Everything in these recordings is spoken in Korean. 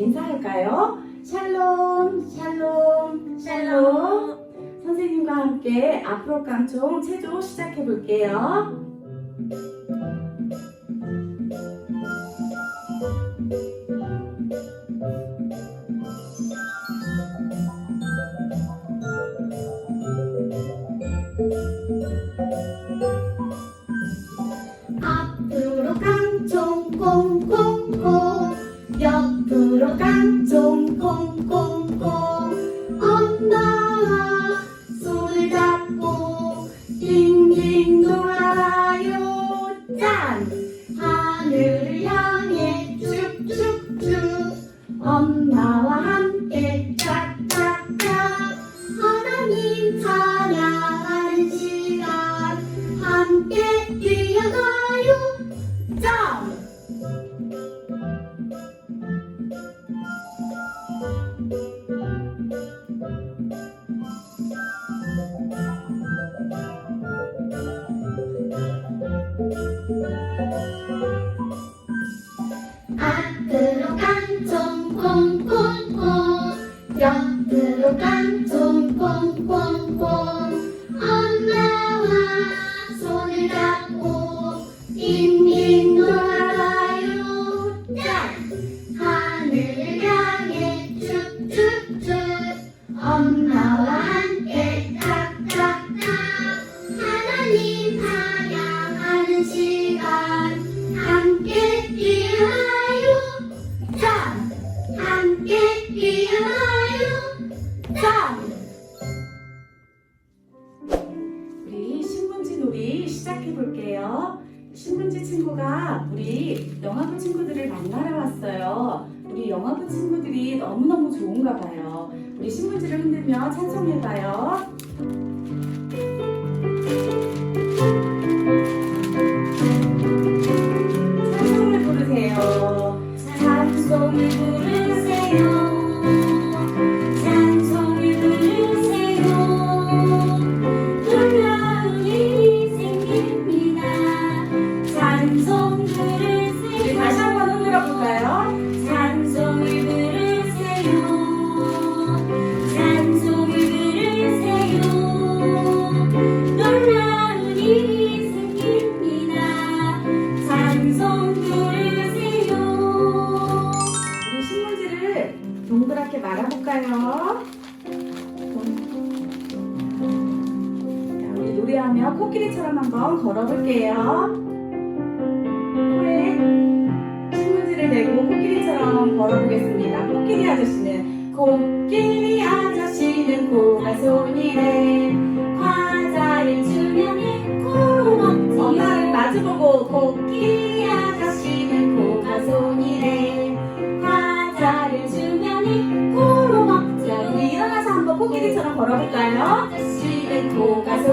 인사할까요? 샬롬, 샬롬, 샬롬. 선생님과 함께 앞으로 깡총 체조 시작해 볼게요. 赞。 옆으로 깡총 콩콩콩 엄마와 손을 잡고 좋은가 봐요. 우리 신문지를 흔들며 찬송해봐요. 동그랗게 말아볼까요? 자, 우리 노래하며 코끼리처럼 한번 걸어볼게요. 코에 신문지를 내고 코끼리처럼 걸어보겠습니다. 코끼리 아저씨는 코끼리 아저씨는 코가 손이래 과자를 주면 코로 먹지 엄마를 마주보고 코끼리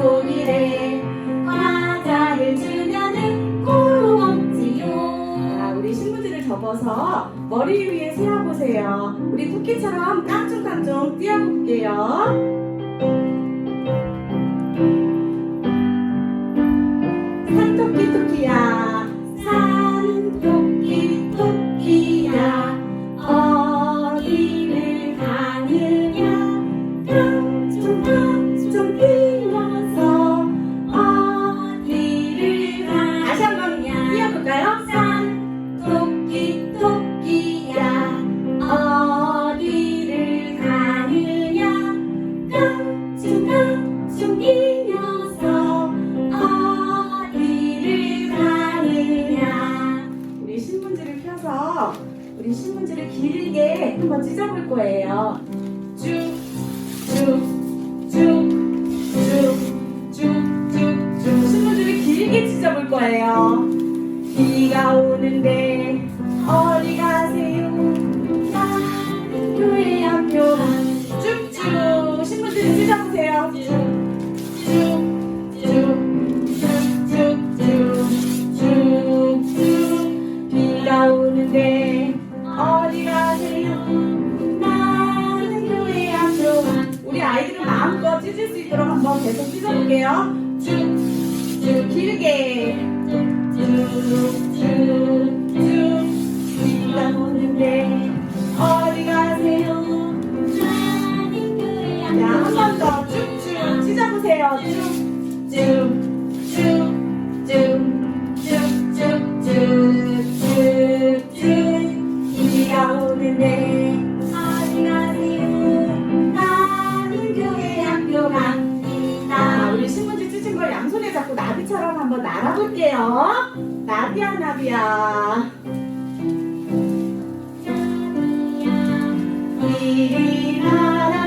손이래. 과자를 주면은 코로 먹지요. 자, 우리 신문지를 접어서 머리 위에 세워보세요. 우리 토끼처럼 깡총깡총 뛰어볼게요. 산토끼 토끼야 신문지를 길게 한번 찢어볼 거예요. 쭉 쭉 쭉 쭉 쭉 쭉 쭉. 신문지를 길게 찢어볼 거예요. 비가 오는데 어디 가세요 잡고 나비처럼 한번 날아볼게요. 나비야, 나비야. 이리 날아.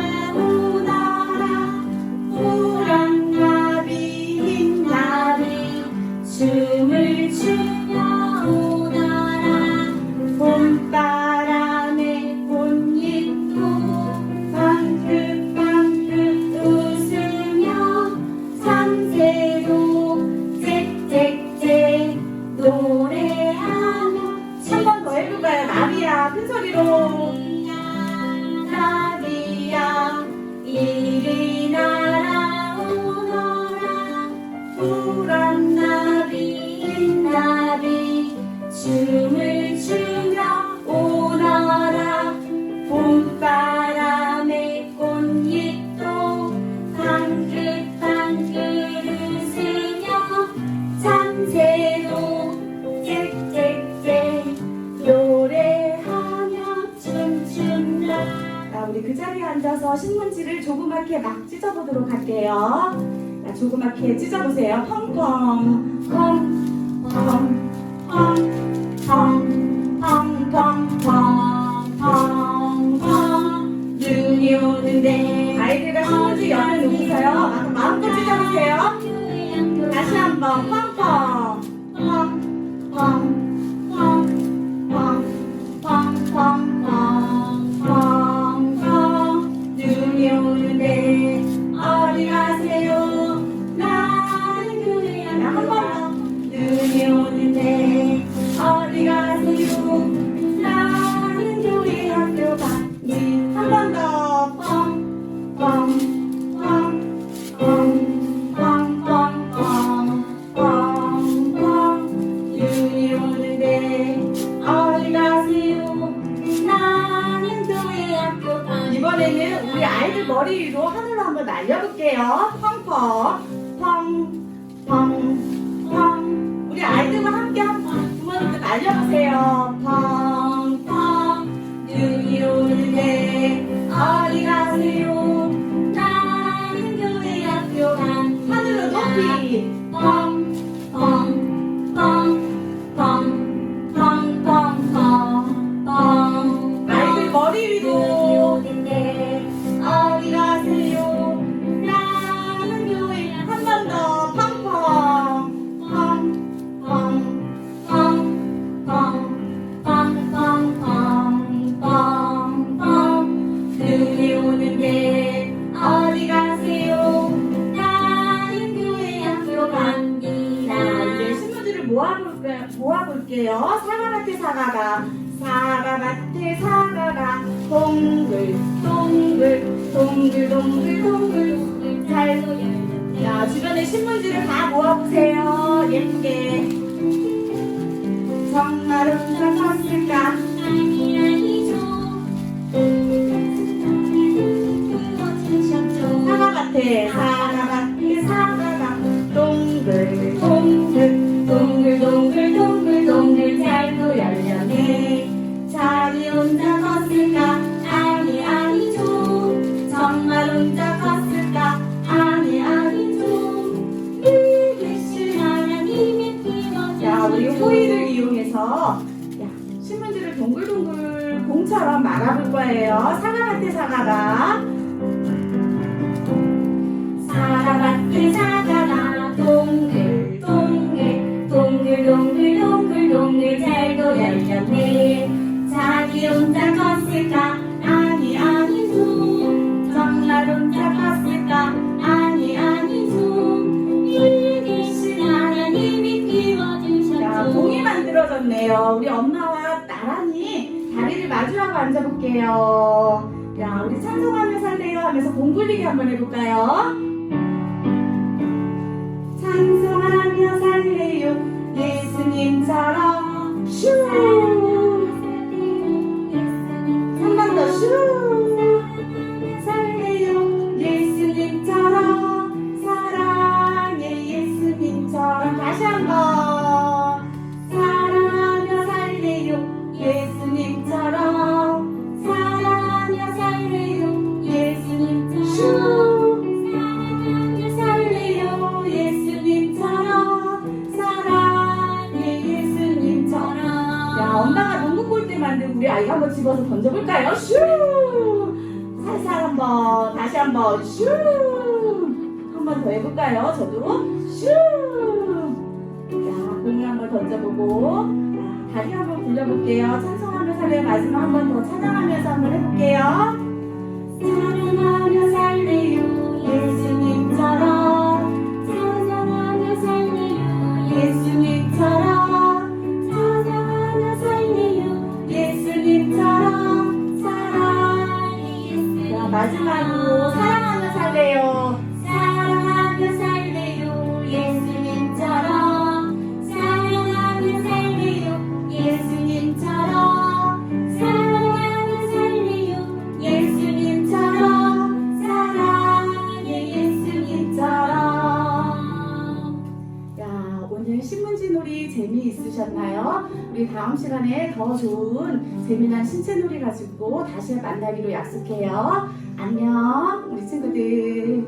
앉아서 신문지를 조그맣게 막 찢어보도록 할게요. 자, 조그맣게 찢어보세요. 펑펑, 펑, 펑, 펑, 펑, 펑, 펑, 펑, 펑, 펑. 눈이 오는데 아이들과 신문지 여는 웃어요. 마음껏 찢어보세요. 다시 한번 펑. 아이들 머리 위로 하늘로 한번 날려볼게요. 펑펑, 펑, 펑, 펑. 우리 아이들과 함께 한번 부모님도 날려보세요. 펑, 펑, 눈이 올래 어디 가세요? 모아볼게요. 사과밭에 사과가, 사과밭에 사과가, 동글, 동글, 동글, 동글, 동글. 잘, 자, 주변에 신문지를 다 모아보세요. 예쁘게. 해볼게요. 야, 우리 찬송하면서 할래요 하면서 공 굴리기 한번 해볼까요? 찬송하며 살래요 예수님처럼 슈 던져볼까요? 슈! 살살 한번, 다시 한번, 슈! 한번 더 해볼까요? 저도 슈! 자, 공을 한번 던져보고, 자, 다리 한번 굴려볼게요. 찬송하며 살래요. 마지막 한번 더 찬양하면서 한번 해볼게요. 사랑하며 살래요 우리 다음 시간에 더 좋은 재미난 신체 놀이 가지고 다시 만나기로 약속해요. 안녕, 우리 친구들.